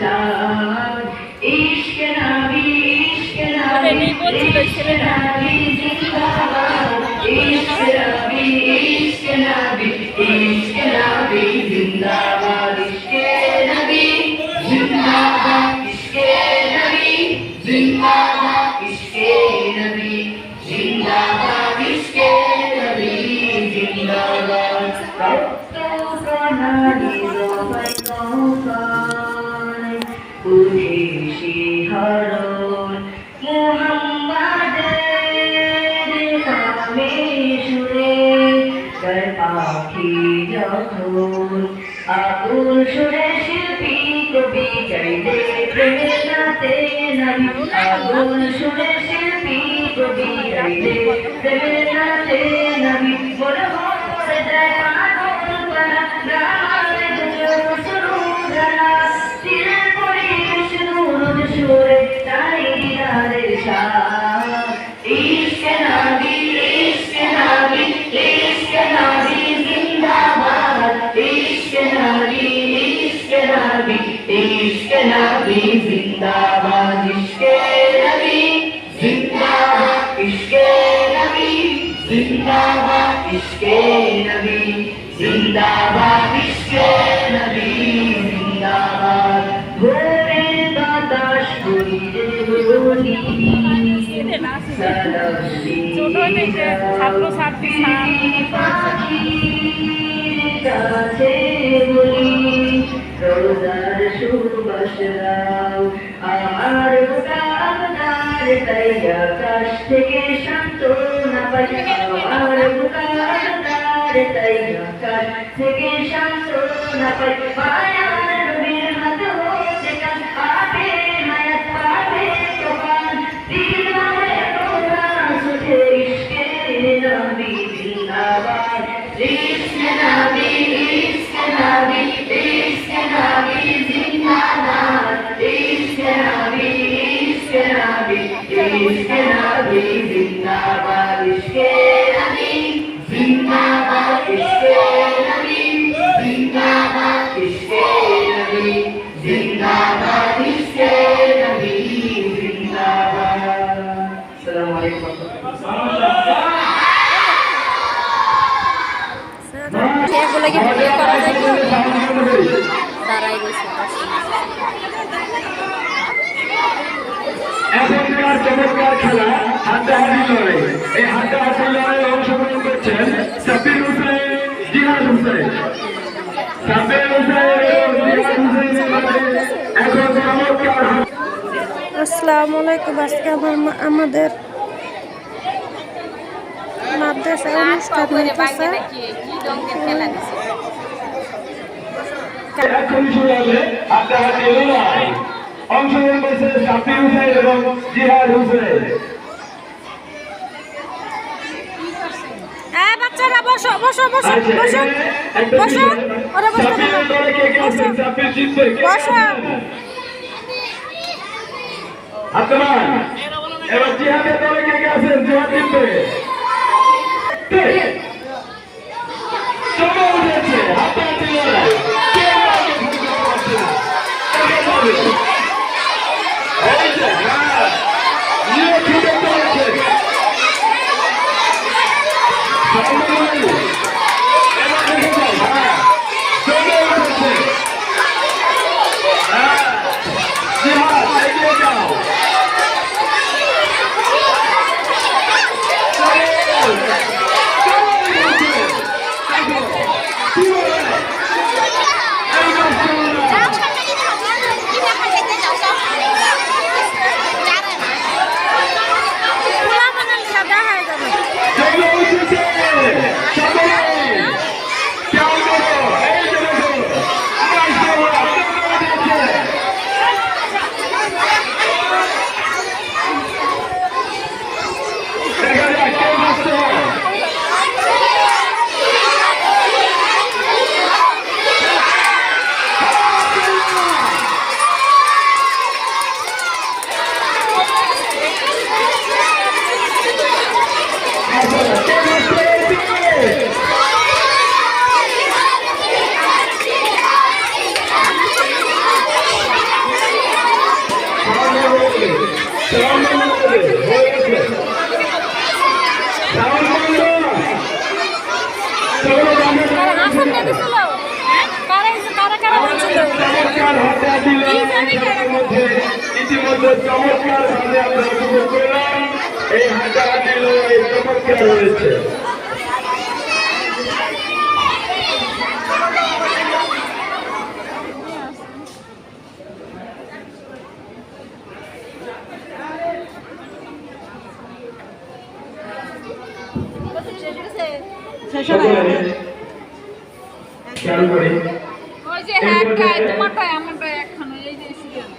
চাঁদ ইশক নবী ইশক নবী ইশক নবী। পাখি যখন আকুল সুরে শিল্পী কবি চাইলে প্রেমের নাতে নামি আকুল সুরে শিল্পী কবি চাইলে প্রেমের নাতে মনে জিন্দাবাদ ইশক নবী জিন্দাবাদ ইশক নবী জিন্দাবাদ। ভোরের বাতাস বইরে বলি ছোট থেকে ছাত্র ছাত্রী কাছে বলি রোজার সুবাস দাও। আমার বুকার তাই আকাশ থেকে শান্ত না পাই এখনকার চমৎকার খেলা হাড্ডাহাড্ডি লড়াই। এই হাড্ডাহাড্ডি লড়াই অংশগ্রহণ করছেন সাব্বির হুসেন জিহাদ হুসেন। সাব্বির হুসেন জিহাদ হুসেনের এখন চমৎকার হাড্ডা- আসসালামু আলাইকুম। আজকে আমার আমাদের মাদ্রাসায় অনুষ্ঠান হইতেছে। এখনই শুরু হবে হাড্ডাহাড্ডি লড়াই অংশগ্রহণ করছেন সাব্বির হুসেন এবং জিহাদ হুসেন বাচ্চারা বসো বসো বসো আচ্ছা, বসো বসো ওরা বসো বসো। নামান। এবার জিহাদের দলে কে কে আছেন? জিহাদ জিতবে। চমকে উঠেছে, হাড্ডাহাড্ডি একে অনুষ্ঠানের মধ্যে ইতিমধ্যে চালু। করে ওই যে হ্যাঁ তোমার আমার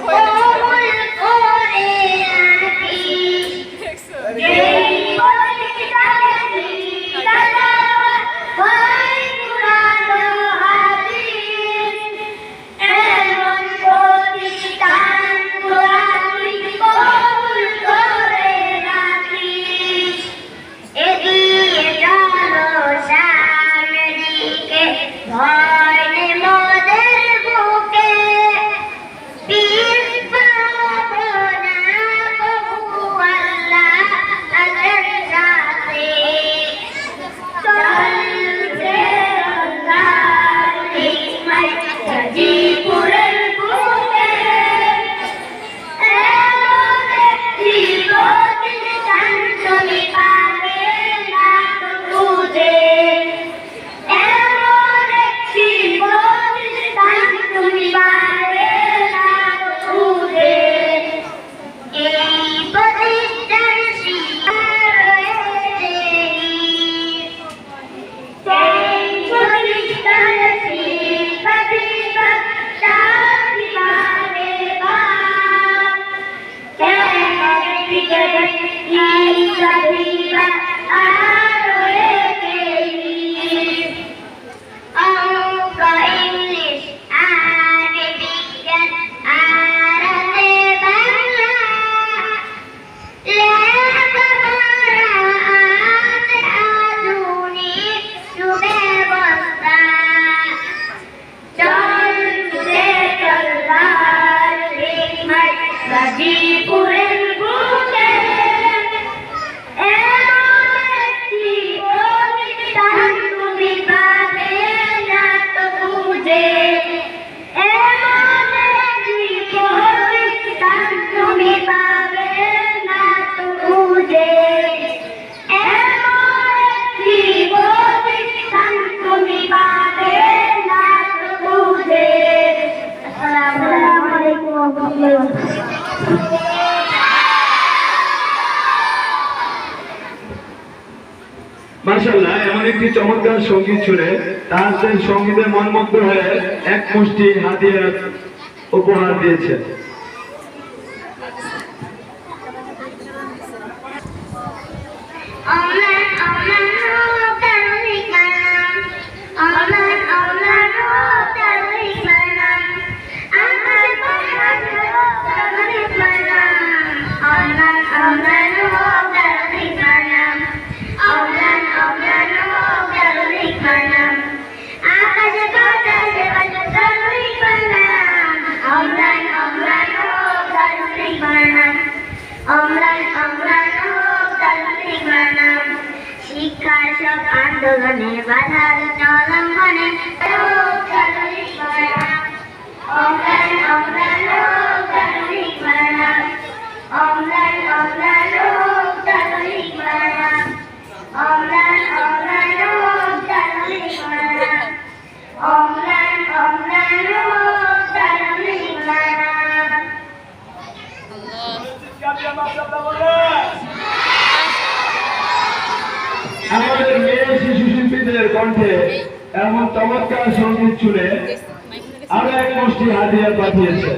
回来。Lagi pulen মার্শাল্লাহ এমন একটি চমৎকার সংগীত শুনে তার সেই সঙ্গীতে মনমুগ্ধ হয়ে এক মুষ্টি হাতিয়ার উপহার দিয়েছে Amen. আমাদের মেয়ে শিশু শিল্পীদের কণ্ঠে এমন চমৎকার সংগীত শুনে আরও এক গোষ্ঠী হাতিয়ার পাঠিয়েছে।